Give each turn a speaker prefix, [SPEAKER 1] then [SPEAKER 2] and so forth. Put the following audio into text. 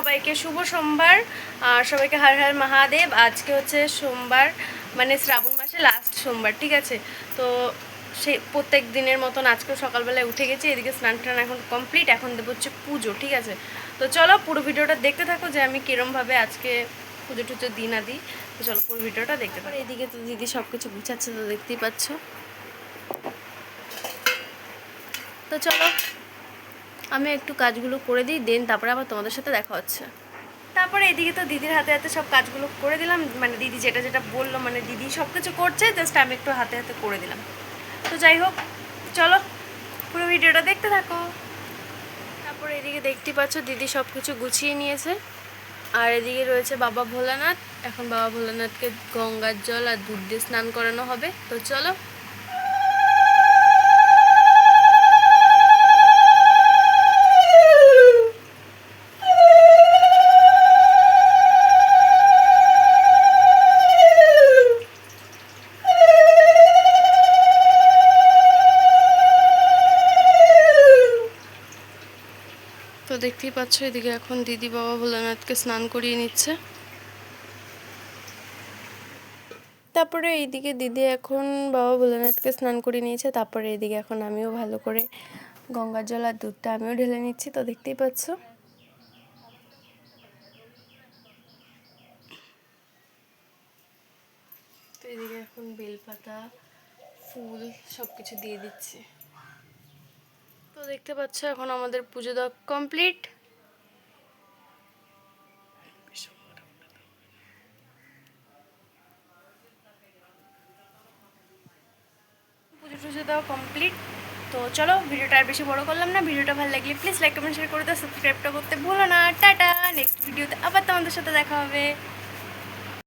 [SPEAKER 1] সবাইকে শুভ সোমবার। আর সবাইকে হার হার মহাদেব। আজকে হচ্ছে সোমবার মানে শ্রাবণ মাসে লাস্ট সোমবার, ঠিক আছে? তো সেই প্রত্যেক দিনের মতন আজকেও সকালবেলায় উঠে গেছি, এদিকে স্নান টান এখন কমপ্লিট এখন দেবো হচ্ছে পুজো, ঠিক আছে? তো চলো পুরো ভিডিওটা দেখতে থাকো যে আমি কীরমভাবে আজকে পুজো টুজো দিই না দিই। তো চলো পুরো ভিডিওটা দেখতে পারো এদিকে তো দিদি সব কিছু গুছাচ্ছে তো দেখতেই পাচ্ছ। তো চলো আমি একটু কাজগুলো করে দিই, দেন তারপরে আবার তোমাদের সাথে দেখা হচ্ছে। তারপরে এদিকে তো দিদির হাতে হাতে সব কাজগুলো করে দিলাম মানে দিদি যেটা যেটা বলল মানে দিদি সব কিছু করছে জাস্ট আমি একটু হাতে হাতে করে দিলাম। তো যাই হোক, চলো, পুরো ভিডিওটা দেখতে থাকো। তারপরে এদিকে দেখতে পাচ্ছ দিদি সব কিছু গুছিয়ে নিয়েছে। আর এদিকে রয়েছে বাবা ভোলানাথ। এখন বাবা ভোলানাথকে গঙ্গার জল আর দুধ দিয়ে স্নান করানো হবে। তো চলো তো দেখতেই পাচ্ছ এদিকে এখন দিদি বাবা ভোলানাথকে স্নান করিয়ে নিচ্ছে। তারপরে এইদিকে দিদি এখন বাবা ভোলানাথকে স্নান করিয়ে নিয়েছে তারপরে এদিকে এখন আমিও ভালো করে গঙ্গার জল আর দুধটা আমিও ঢেলে নিচ্ছি তো দেখতেই পাচ্ছ। তো এদিকে এখন বেলপাতা ফুল সব কিছু দিয়ে দিচ্ছি। দেখতে পাচ্ছ, এখন আমাদের পুজো দেওয়া কমপ্লিট পুজো টুজো দেওয়া কমপ্লিট তো চলো, ভিডিওটা আর বেশি বড় করলাম না। ভিডিওটা ভালো লাগলে প্লিজ লাইক কমেন্ট শেয়ার করে দাও। সাবস্ক্রাইবটা করতে ভুলো না। টাটা! নেক্সট ভিডিওতে আবার তোমাদের সাথে দেখা হবে।